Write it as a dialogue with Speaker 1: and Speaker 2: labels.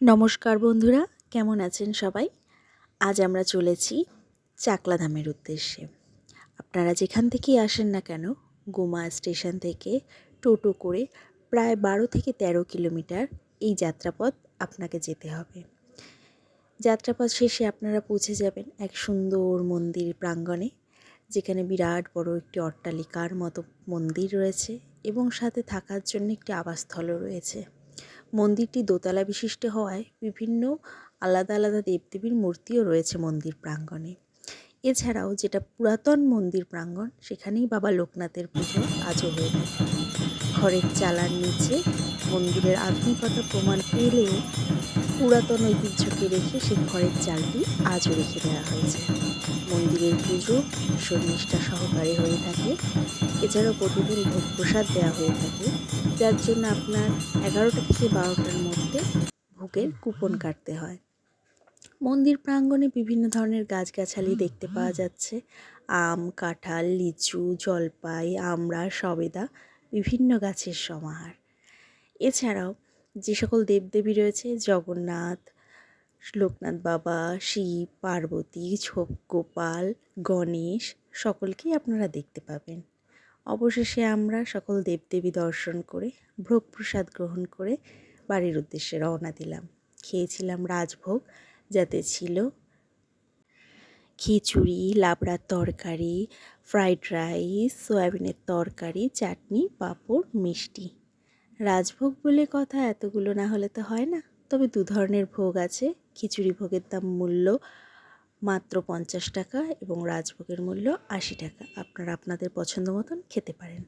Speaker 1: নমস্কার বন্ধুরা, কেমন আছেন সবাই? আজ আমরা চলেছি চাকলাধামের উদ্দেশ্যে। আপনারা যেখান থেকেই আসেন না কেন, গোমা স্টেশন থেকে টোটো করে প্রায় বারো থেকে তেরো কিলোমিটার এই যাত্রাপথ আপনাকে যেতে হবে। যাত্রাপথ শেষে আপনারা পৌঁছে যাবেন এক সুন্দর মন্দির প্রাঙ্গণে, যেখানে বিরাট বড় একটি অট্টালিকার মতো মন্দির রয়েছে এবং সাথে থাকার জন্য একটি আবাসস্থলও রয়েছে। মন্দিরটি দোতলা বিশিষ্ট হওয়ায় বিভিন্ন আলাদা আলাদা দেবদেবীর মূর্তিও রয়েছে মন্দির প্রাঙ্গণে। এছাড়াও যেটা পুরাতন মন্দির প্রাঙ্গণ, সেখানেই বাবা লোকনাথের পুজো আজও হয়ে থাকে। ঘরের চালার নিচে মন্দিরের আধুনিকতা প্রমাণ পেলেও পুরাতন ঐতিহ্যকে রেখে সেই খড়ের চালটি আজও রেখে দেওয়া হয়েছে। মন্দিরের পুজো, ঈশ্বর নিষ্ঠা সহকারে হয়ে থাকে। এছাড়াও প্রতিদিন ভোগ প্রসাদ দেওয়া হয়ে থাকে। যার জন্য আপনার এগারোটা থেকে বারোটার মধ্যে ভোগের কুপন কাটতে হয়। মন্দির প্রাঙ্গণে বিভিন্ন ধরনের গাছগাছালি দেখতে পাওয়া যাচ্ছে। আম, কাঁঠাল, লিচু, জলপাই, আমড়া, সবেদা, বিভিন্ন গাছের সমাহার। এছাড়াও যে সকল দেবদেবী রয়েছে, জগন্নাথ, লোকনাথ বাবা, শিব, পার্বতী ছোপ গোপাল, গণেশ, সকলকেই আপনারা দেখতে পাবেন। অবশেষে আমরা সকল দেবদেবী দর্শন করে ভোগ প্রসাদ গ্রহণ করে বাড়ির উদ্দেশ্যে রওনা দিলাম। খেয়েছিলাম রাজভোগ, যাতে ছিল খিচুড়ি, লাবড়ার তরকারি, ফ্রাইড রাইস, সয়াবিনের তরকারি, চাটনি, পাঁপড়, মিষ্টি। রাজভোগ বলে কথা এতগুলো না হলে তো হয় না। তবে দু ধরনের ভোগ আছে। খিচুড়ি ভোগের দাম মূল্য মাত্র পঞ্চাশ টাকা এবং রাজভোগের মূল্য আশি টাকা। আপনারা আপনাদের পছন্দ মতন খেতে পারেন।